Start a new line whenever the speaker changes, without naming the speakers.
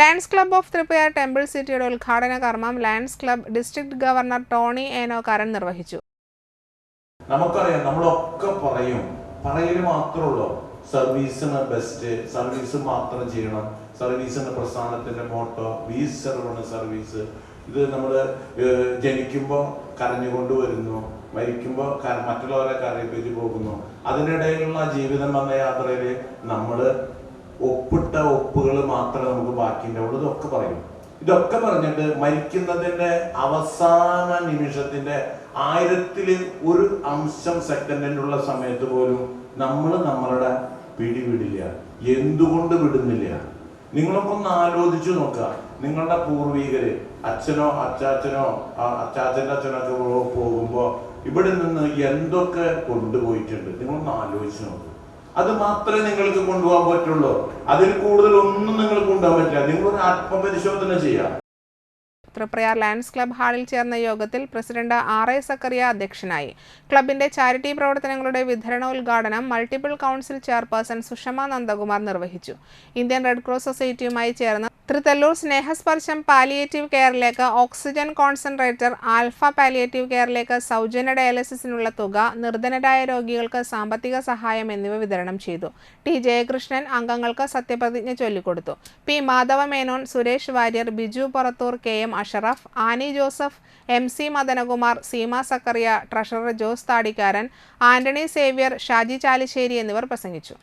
Lions club of Tripura temple സിറ്റിയുടെ ഉദ്ഘാടന കർമ്മം lions club district governor Tony ഏനോ Enokkaran നിർവഹിച്ചു.
നമുക്കറിയാം നമ്മളൊക്കെ പറയും പറയൽ മാത്രമേ സർവീസിന് ബെസ്റ്റ് സർവീസ് മാത്രം ചെയ്യണം. സർവീസിന് പ്രസ്ഥാനത്തിന്റെ മോട്ടോ വി സെർവാണ് സർവീസ് ഇത് നമ്മൾ ജനിക്കുമ്പോൾ കരഞ്ഞുകൊണ്ട് വരുന്നു മരിക്കുമ്പോൾ മറ്റുള്ളവരെ കരയിപ്പിച്ച് പോകുന്നു. അതിനിടയിലുള്ള ജീവിതം എന്ന യാത്രയിൽ നമ്മൾ ഒപ്പിട്ട ഒപ്പുകൾ മാത്രമേ നമുക്ക് ബാക്കിയുണ്ടാവുള്ളൂ ഇതൊക്കെ പറയും. ഇതൊക്കെ പറഞ്ഞിട്ട് മരിക്കുന്നതിന്റെ അവസാന നിമിഷത്തിന്റെ ആയിരത്തിൽ ഒരു അംശം സെക്കൻഡിനുള്ള സമയത്ത് പോലും നമ്മൾ നമ്മളുടെ പിടി വിടില്ല എന്തുകൊണ്ട് വിടുന്നില്ല? നിങ്ങളൊക്കെ ഒന്ന് ആലോചിച്ചു നോക്കുക. നിങ്ങളുടെ പൂർവീകര് അച്ഛനോ അച്ചാച്ചനോ ആ അച്ചാച്ചന്റെ അച്ഛനൊക്കെ പോകുമ്പോൾ ഇവിടെ നിന്ന് എന്തൊക്കെ കൊണ്ടുപോയിട്ടുണ്ട്? നിങ്ങളൊന്ന് ആലോചിച്ച് നോക്കുക അത് മാത്രമേ നിങ്ങൾക്ക് കൊണ്ടുപോകാൻ പറ്റുള്ളൂ. അതിൽ കൂടുതൽ ഒന്നും നിങ്ങൾക്ക് കൊണ്ടുപോകാൻ പറ്റില്ല. ഒരു ആത്മപരിശോധന ചെയ്യാം
തൃപ്രയാർ ലയൺസ് ക്ലബ് ഹാളിൽ ചേർന്ന യോഗത്തിൽ പ്രസിഡന്റ് ആർ എ സക്കറിയ അധ്യക്ഷനായി. ക്ലബിന്റെ ചാരിറ്റി പ്രവർത്തനങ്ങളുടെ വിതരണോദ്ഘാടനം multiple council chairperson Sushama Nandakumar നിർവഹിച്ചു. ഇന്ത്യൻ റെഡ് ക്രോസ് സൊസൈറ്റിയുമായി ചേർന്ന് തൃത്തല്ലൂർ സ്നേഹസ്പർശം പാലിയേറ്റീവ് കെയറിലേക്ക് ഓക്സിജൻ കോൺസെൻട്രേറ്റർ ആൽഫ പാലിയേറ്റീവ് കെയറിലേക്ക് സൗജന്യ ഡയാലിസിസിനുള്ള തുക നിർധനരായ രോഗികൾക്ക് സാമ്പത്തിക സഹായം എന്നിവ വിതരണം ചെയ്തു. ടി. ജയകൃഷ്ണൻ അംഗങ്ങൾക്ക് സത്യപ്രതിജ്ഞ ചൊല്ലിക്കൊടുത്തു. P. Madhava Menon Suresh Warrier Biju Purathur K. M. Ashraf Annie Joseph M. C. Madanakumar Seema Sakkariya treasurer Jose Thadikkaran Antony Xavier Shaji Chalissery എന്നിവർ പ്രസംഗിച്ചു.